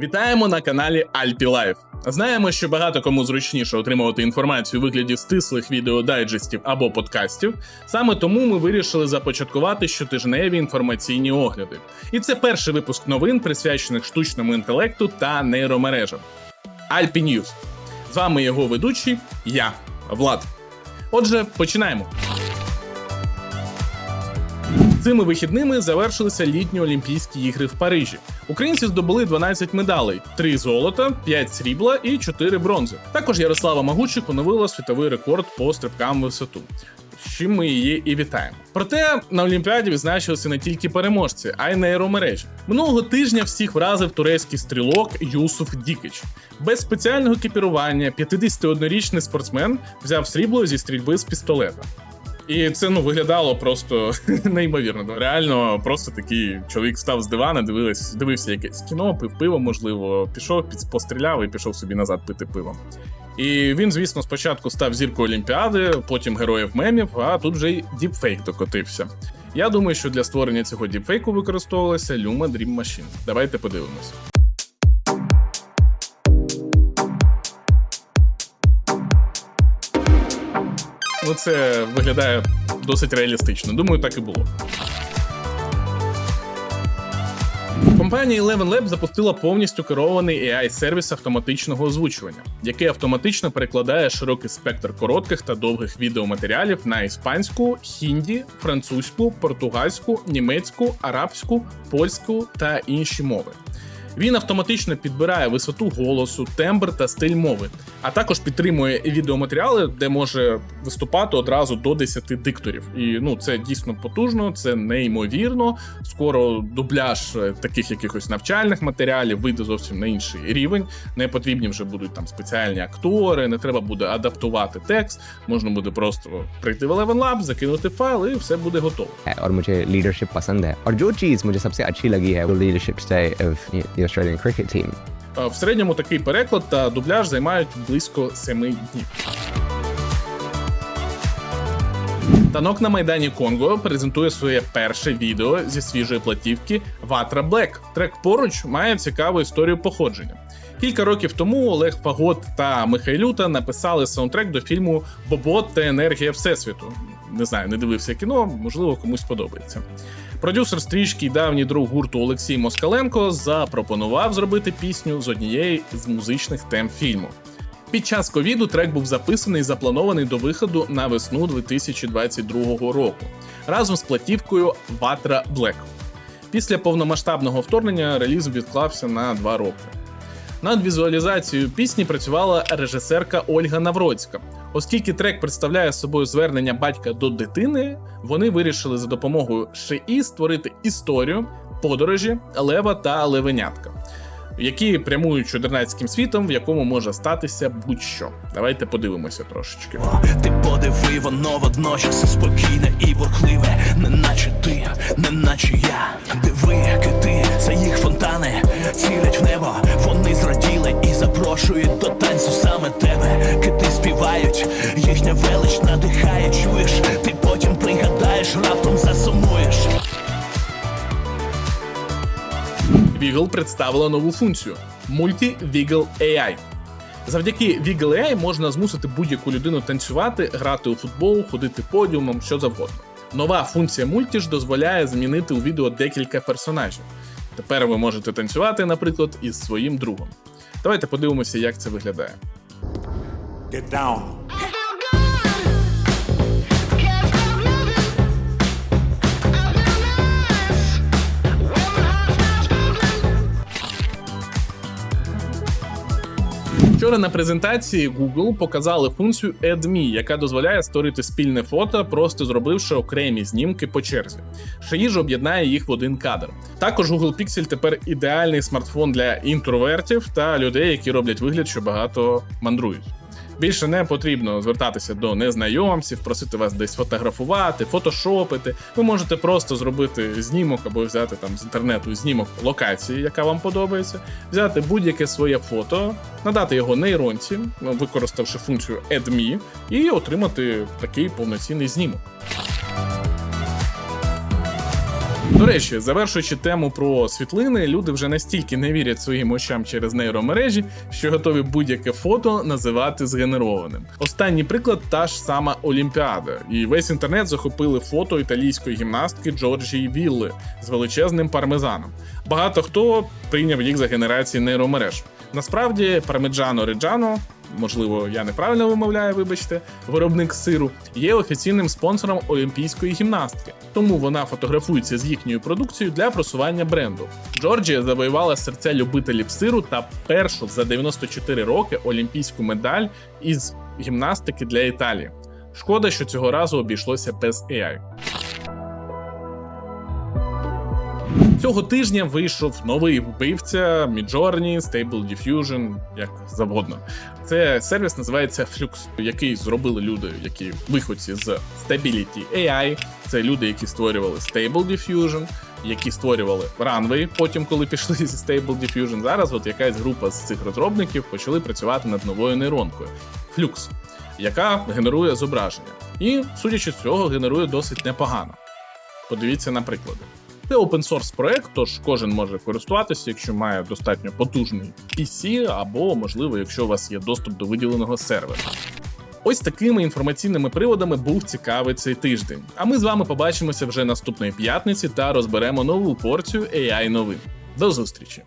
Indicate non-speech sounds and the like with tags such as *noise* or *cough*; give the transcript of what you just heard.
Вітаємо на каналі Alpi Life. Знаємо, що багато кому зручніше отримувати інформацію у вигляді стислих відеодайджестів або подкастів. Саме тому ми вирішили започаткувати щотижневі інформаційні огляди. І це перший випуск новин, присвячених штучному інтелекту та нейромережам. Alpi News. З вами його ведучий, я, Влад. Отже, починаємо. Цими вихідними завершилися літні Олімпійські ігри в Парижі. Українці здобули 12 медалей: 3 золота, 5 срібла і 4 бронзи. Також Ярослава Магучик оновила світовий рекорд по стрибкам висоту. Чим ми її і вітаємо. Проте на Олімпіаді відзначилися не тільки переможці, а й нейромережі. Минулого тижня всіх вразив турецький стрілок Юсуф Дікич. Без спеціального екіпірування 51-річний спортсмен взяв срібло зі стрільби з пістолета. І це ну виглядало просто *laughs* неймовірно. Ну, Реально, просто такий чоловік встав з дивана, дивилась, дивився якесь кіно, пив пиво, можливо, пішов, під- постріляв і пішов собі назад пити пиво. І він, звісно, спочатку став зіркою Олімпіади, потім героїв мемів, а тут вже й діпфейк докотився. Я думаю, що для створення цього діпфейку використовувалася Luma Dream Machine. Давайте подивимось. Ну, це виглядає досить реалістично. Думаю, так і було. Компанія Eleven Lab запустила повністю керований AI-сервіс автоматичного озвучування, який автоматично перекладає широкий спектр коротких та довгих відеоматеріалів на іспанську, хінді, французьку, португальську, німецьку, арабську, польську та інші мови. Він автоматично підбирає висоту голосу, тембр та стиль мови, а також підтримує відеоматеріали, де може виступати одразу до 10 дикторів. І ну це дійсно потужно, це неймовірно. Скоро дубляж е, таких якихось навчальних матеріалів вийде зовсім на інший рівень. Не потрібні вже будуть там спеціальні актори, не треба буде адаптувати текст. Можна буде просто прийти в Eleven Lab, закинути файл, і все буде готово. Е, Or муче leadership пасанде. Or jo cheese муче сабсе ачі лагі hai leadership stay of the Australian cricket team. В середньому такий переклад та дубляж займають близько 7 днів. Танок на майдані Конго презентує своє перше відео зі свіжої платівки Ватра Блек. Трек поруч має цікаву історію походження. Кілька років тому Олег Фагот та Михайлюта написали саундтрек до фільму Бобот та енергія Всесвіту. Не знаю, не дивився кіно, можливо, комусь подобається. Продюсер стрічки і давній друг гурту Олексій Москаленко запропонував зробити пісню з однієї з музичних тем фільму. Під час ковіду трек був записаний і запланований до виходу на весну 2022 року разом з платівкою Ватра Black. Після повномасштабного вторгнення реліз відклався на два роки. Над візуалізацією пісні працювала режисерка Ольга Навроцька. Оскільки трек представляє собою звернення батька до дитини, вони вирішили за допомогою ШИІ створити історію подорожі лева та левенятка, які прямують чудернацьким світом, в якому може статися будь-що. Давайте подивимося трошечки. Ти подиви, воно водночас спокійне і бурхливе, неначе ти, неначе я. Диви, кити, це їх фонтани, цілять в небо, вони зраділи і запрошують до танцю саме тебе. Співають, їхня велич надихає, чуєш, ти потім пригадаєш, раптом засумуєш. Wiggle представила нову функцію Multi-Wiggle AI. Завдяки Wiggle AI можна змусити будь-яку людину танцювати, грати у футбол, ходити подіумом, що завгодно. Нова функція мульті ж дозволяє змінити у відео декілька персонажів. Тепер ви можете танцювати, наприклад, із своїм другом. Давайте подивимося, як це виглядає. Get down. Вчора на презентації Google показали функцію AdMe, яка дозволяє створити спільне фото, просто зробивши окремі знімки по черзі. Шиї ж об'єднає їх в один кадр. Також Google Pixel тепер ідеальний смартфон для інтровертів та людей, які роблять вигляд, що багато мандрують. Більше не потрібно звертатися до незнайомців, просити вас десь фотографувати, фотошопити. Ви можете просто зробити знімок або взяти там з інтернету знімок локації, яка вам подобається, взяти будь-яке своє фото, надати його нейронці, використавши функцію AdMe, і отримати такий повноцінний знімок. До речі, завершуючи тему про світлини, люди вже настільки не вірять своїм очам через нейромережі, що готові будь-яке фото називати згенерованим. Останній приклад та ж сама Олімпіада, і весь інтернет захопили фото італійської гімнастки Джорджії Вілли з величезним пармезаном. Багато хто прийняв їх за генерації нейромереж. Насправді, пармеджано Реджано, можливо, я неправильно вимовляю, вибачте, виробник сиру, є офіційним спонсором олімпійської гімнастки, тому вона фотографується з їхньою продукцією для просування бренду. Джорджія завоювала серця любителів сиру та першу за 94 роки олімпійську медаль із гімнастики для Італії. Шкода, що цього разу обійшлося без AI. Цього тижня вийшов новий вбивця Midjourney, Stable Diffusion, як завгодно. Це сервіс називається Flux, який зробили люди, які виходці з Stability AI. Це люди, які створювали Stable Diffusion, які створювали Runway, потім, коли пішли зі Stable Diffusion. Зараз от якась група з цих розробників почали працювати над новою нейронкою Flux, яка генерує зображення. І, судячи з цього, генерує досить непогано. Подивіться на приклади. Це open source проект, тож кожен може користуватися, якщо має достатньо потужний PC, або, можливо, якщо у вас є доступ до виділеного сервера. Ось такими інформаційними приводами був цікавий цей тиждень. А ми з вами побачимося вже наступної п'ятниці та розберемо нову порцію AI новин. До зустрічі!